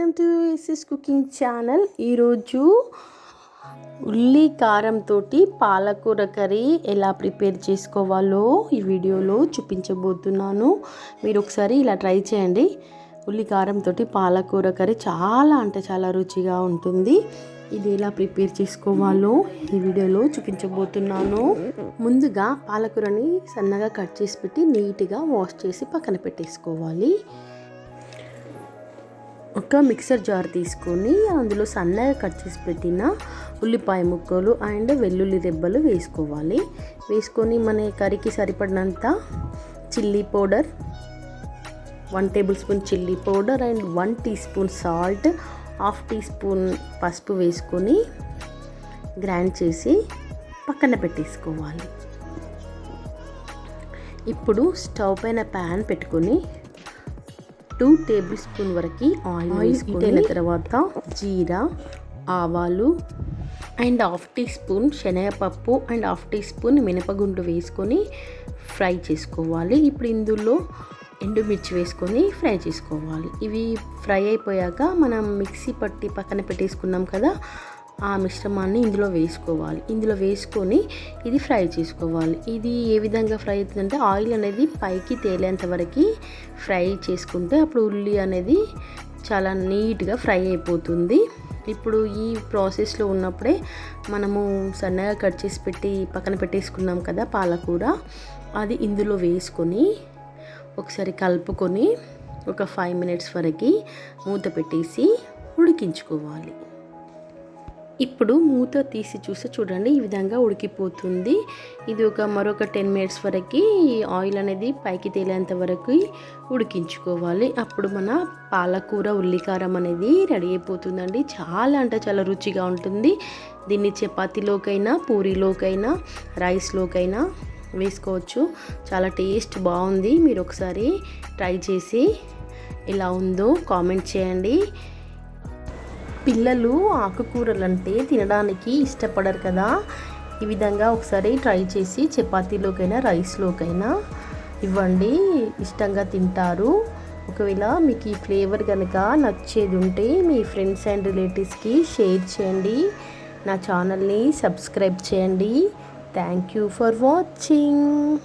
Welcome to SS cooking channel. ఈరోజు ఉల్లి కారంతో పాలకూర కర్రీ ఎలా ప్రిపేర్ చేసుకోవాలో ఈ వీడియోలో చూపించబోతున్నాను. మీరు ఒకసారి ఇలా ట్రై చేయండి. ఉల్లి కారంతో పాలకూర కర్రీ చాలా అంటే చాలా రుచిగా ఉంటుంది. ఇది ఎలా ప్రిపేర్ చేసుకోవాలో ఈ వీడియోలో చూపించబోతున్నాను. ముందుగా పాలకూరని సన్నగా కట్ చేసి పెట్టి నీట్గా వాష్ చేసి పక్కన పెట్టేసుకోవాలి. ఒక మిక్సర్ జార్ తీసుకొని అందులో సన్నగా కట్ చేసి పెట్టిన ఉల్లిపాయ ముక్కలు అండ్ వెల్లుల్లి రెబ్బలు వేసుకోవాలి. వేసుకొని మన కర్రీకి సరిపడినంత chilli powder one tablespoon chilli powder and one teaspoon salt half teaspoon పసుపు వేసుకొని గ్రైండ్ చేసి పక్కన పెట్టేసుకోవాలి. ఇప్పుడు స్టవ్ పైన ప్యాన్ పెట్టుకొని టూ టేబుల్ స్పూన్ వరకు ఆయిల్ వేసుకున్న తర్వాత జీరా ఆవాలు అండ్ హాఫ్ టీ స్పూన్ శనగపప్పు అండ్ హాఫ్ టీ స్పూన్ మినపగుండు వేసుకొని ఫ్రై చేసుకోవాలి. ఇప్పుడు ఇందులో ఎండుమిర్చి వేసుకొని ఫ్రై చేసుకోవాలి. ఇవి ఫ్రై అయిపోయాక మనం మిక్సీ పట్టి పక్కన పెట్టేసుకున్నాం కదా ఆ మిశ్రమాన్ని ఇందులో వేసుకోవాలి. ఇందులో వేసుకొని ఇది ఫ్రై చేసుకోవాలి. ఇది ఏ విధంగా ఫ్రై అవుతుందంటే ఆయిల్ అనేది పైకి తేలేంత వరకు ఫ్రై చేసుకుంటే అప్పుడు ఉల్లి అనేది చాలా నీట్గా ఫ్రై అయిపోతుంది. ఇప్పుడు ఈ ప్రాసెస్లో ఉన్నప్పుడే మనము సన్నగా కట్ చేసి పెట్టి పక్కన పెట్టేసుకున్నాం కదా పాలకూర. అది ఇందులో వేసుకొని ఒకసారి కలుపుకొని ఒక ఫైవ్ మినిట్స్ వరకు మూత పెట్టేసి ఉడికించుకోవాలి. ఇప్పుడు మూత తీసి చూస్తే చూడండి ఈ విధంగా ఉడికిపోతుంది. ఇది ఒక మరొక టెన్ మినిట్స్ వరకు ఆయిల్ అనేది పైకి తేలేంత వరకు ఉడికించుకోవాలి. అప్పుడు మన పాలకూర ఉల్లికారం అనేది రెడీ అయిపోతుందండి. చాలా అంటే చాలా రుచిగా ఉంటుంది. దీన్ని చపాతీలోకైనా పూరీలోకైనా రైస్లోకైనా వేసుకోవచ్చు. చాలా టేస్ట్ బాగుంది. మీరు ఒకసారి ట్రై చేసి ఎలా ఉందో కామెంట్ చేయండి. పిల్లలు ఆకుకూరలు అంటే తినడానికి ఇష్టపడరు కదా. ఈ విధంగా ఒకసారి ట్రై చేసి చపాతీలోకైనా రైస్లోకైనా ఇవ్వండి. ఇష్టంగా తింటారు. ఒకవేళ మీకు ఈ ఫ్లేవర్ కనుక నచ్చేది ఉంటే మీ ఫ్రెండ్స్ అండ్ రిలేటివ్స్కి షేర్ చేయండి. నా ఛానల్ని సబ్స్క్రైబ్ చేయండి. Thank you for watching.